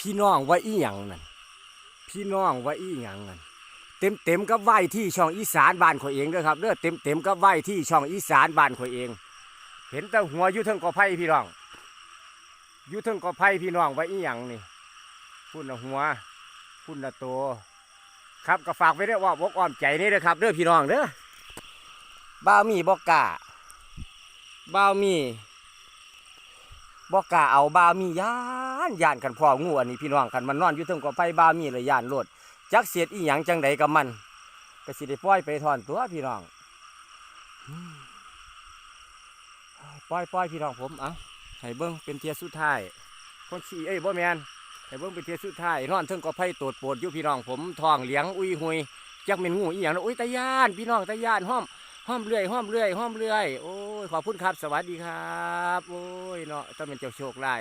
พี่น้องว่าอีหยังนั่นพี่น้องว่าอีหยังนั่นเต็มเต็มกับไหวที่ช่องอีสานบ้านข่อยเองเด้อครับเด้อเต็มเต็มกับไหวที่ช่องอีสานบ้านข่อยเอง เห็นแต่หัวยู่เทิงกอไผ่พี่น้องยู่เทิงกอไผ่พี่น้องว่าอีหยังนี่พุ่นน่ะหัวพุ่นน่ะโตวครับก็ฝากไว้ด้วยว่าบกอ้อมใจนี่เด้อครับเด้อพี่น้องเด้อบ้ามีบอกกล้าบ้ามีบอกกล้าเอาบ้ามียานย่านกันพ่องูอันนี้พี่น้องกันมันนอนอยู่เทิงกอไผ่บ้ามีเลยย่านโลดจักเสียดอีหยังจังใดกับมันก็สิได้ปล่อยไปถอนตัวพี่น้องปล่อยปล่อยพี่น้องผมเอะให้เบิ้งเป็นเทียสุดท้ายคนขี่เอ้ยบ่แมนให้เบิ้งเป็นเทียสุดท้ายนอนเทิงก็ไผ่ตดปวดอยู่พี่น้องผมทองเหลียงอุ้ยหุยจักเป็นงูอีหยังนะอุ้ยตาย่านพี่น้องตาย่านห้อมห้อมเรื่อยห้อมเรื่อยห้อมเรื่อยโอ้ยขอบคุณครับ สวัสดีครับ โอ้ยเนาะต้องเป็นเจ้าโชคไล่